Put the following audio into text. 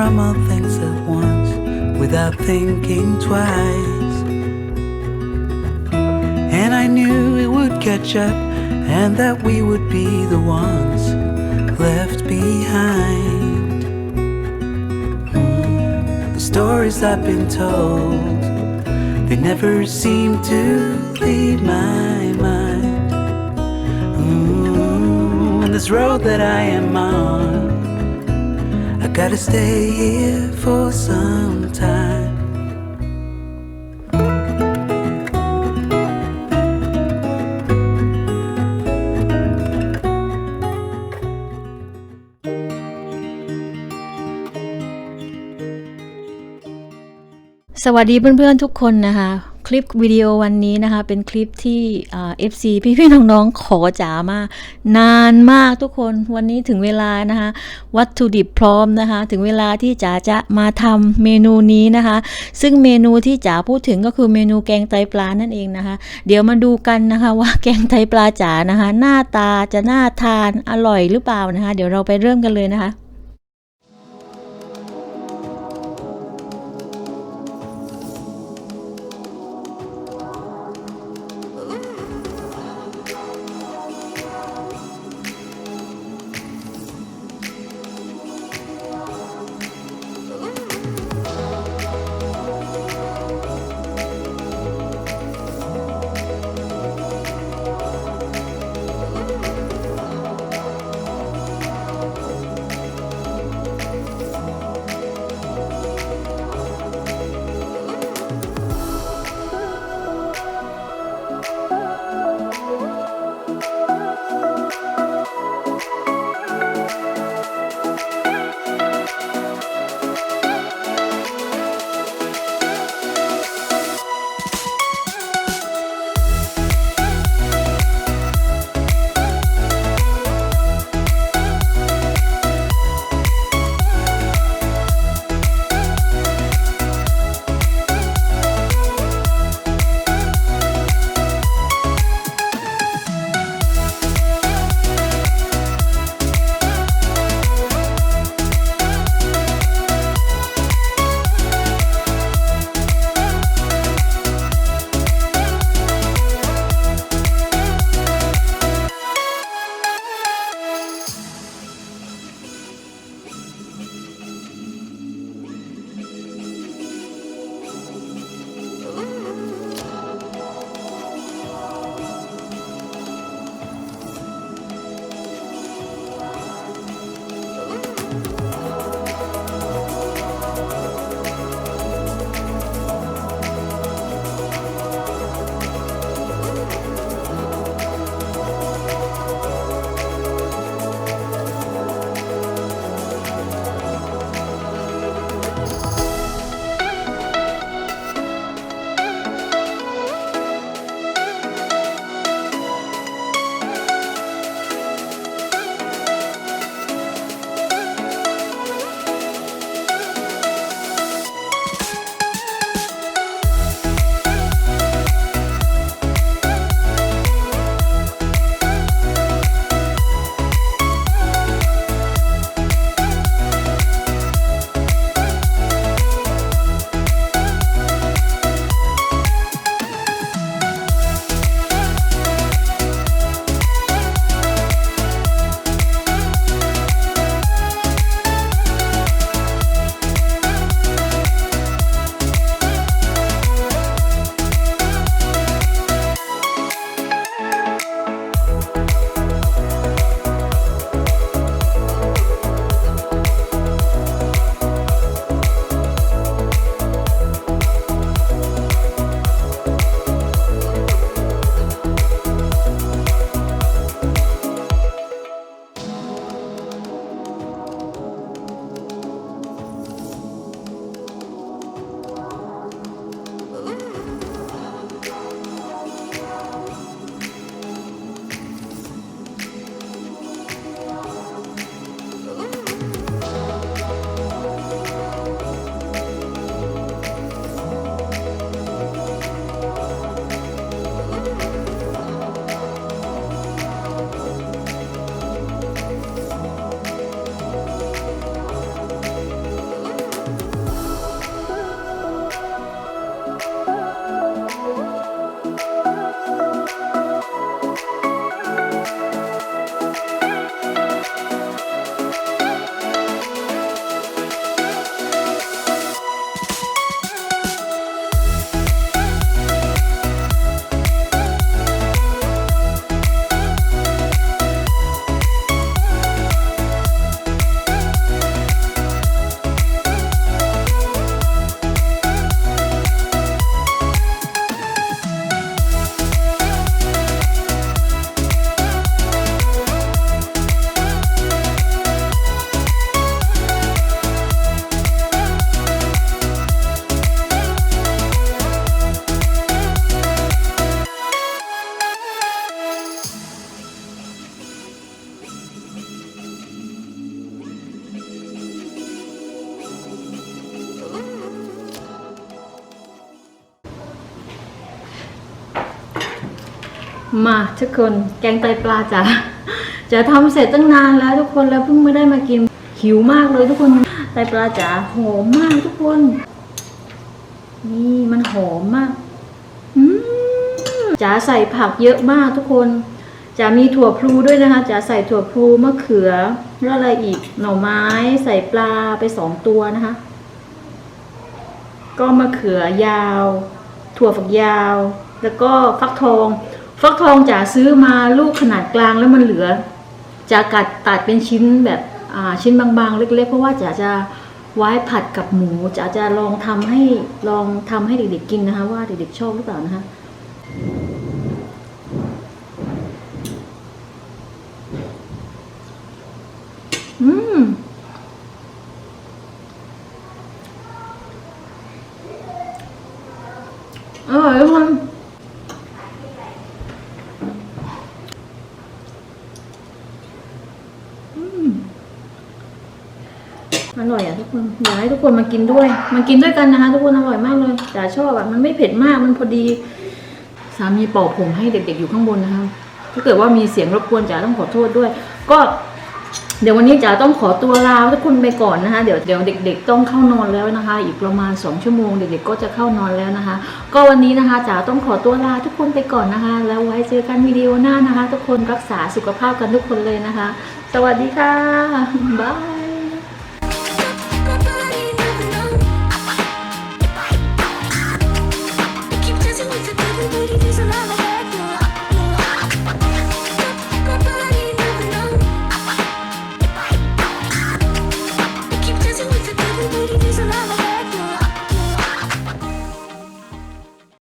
from all things at once without thinking twice. And I knew it would catch up and that we would be the ones left behind. Hmm, The stories I've been told, they never seem to leave my mind. Mm, And this road that I am on, gotta stay here for some time. สวัสดีเพื่อนๆทุกคนนะคะ ลิปวิดีโอวันนี้นะคะ เป็นคลิปที่เอฟซีพี่ๆน้องๆขอจ๋ามาก นานมากทุกคนวันนี้ถึงเวลานะคะ วัตถุดิบพร้อมนะคะ ถึงเวลาที่จ๋าจะมาทำเมนูนี้นะคะ ซึ่งเมนูที่จ๋าพูดถึงก็คือเมนูแกงไตปลานั่นเองนะคะ เดี๋ยวมาดูกันนะคะว่าแกงไตปลาจ๋านะคะ หน้าตาจะน่าทานอร่อยหรือเปล่านะคะ เดี๋ยวเราไปเริ่มกันเลยนะคะ มาทุกคนแกงไตปลาจ๋าจะทำเสร็จตั้งนานแล้วทุกคนแล้วเพิ่งไม่ได้มากินหิวมากเลยทุกคนไตปลาจ๋าหอมมากทุกคน นี่มันหอมมากจ๋าใส่ผักเยอะมากทุกคนจ๋ามีถั่วพลูด้วยนะคะจ๋าใส่ถั่วพลูมะเขือแล้วอะไรอีกหน่อไม้ใส่ปลาไปสองตัวนะคะ ก็มะเขือยาว ถั่วฝักยาว แล้วก็ฟักทอง ฟักทองจ๋าซื้อมาลูกขนาดกลางแล้วมันเหลือจะกัดตัดเป็นชิ้นแบบชิ้นบางๆ เล็ก ๆ เพราะว่าจ๋าจะไว้ผัดกับหมูจ๋าจะลองทำให้ลองทำให้เด็กๆกินนะคะ ว่าเด็กๆชอบหรือเปล่านะคะอืมอร่อยทุกคนอืมอร่อยอะทุก คนอยากให้ทุกคนมากินด้วย มากินด้วยกันนะคะ ทุกคนอร่อยมากเลยจ๋าชอบอะมันไม่เผ็ดมากมันพอดี สามีป่าผมให้เด็กๆอยู่ข้างบนนะคะถ้าเกิดว่ามีเสียงรบกวนจ๋าต้องขอโทษด้วย ก็ เดี๋ยววันนี้จ๋าต้องขอตัวลาทุกคนไปก่อนนะคะ เดี๋ยวเดี๋ยวเด็ก ๆ ต้องเข้านอนแล้วนะคะ อีกประมาณสองชั่วโมงเด็กๆก็จะเข้านอนแล้วนะคะ ก็วันนี้นะคะจ๋าต้องขอตัวลาทุกคนไปก่อนนะคะ แล้วไว้เจอกันวิดีโอหน้านะคะ ทุกคนรักษาสุขภาพกันทุกคนเลยนะคะ สวัสดีค่ะบ๊าย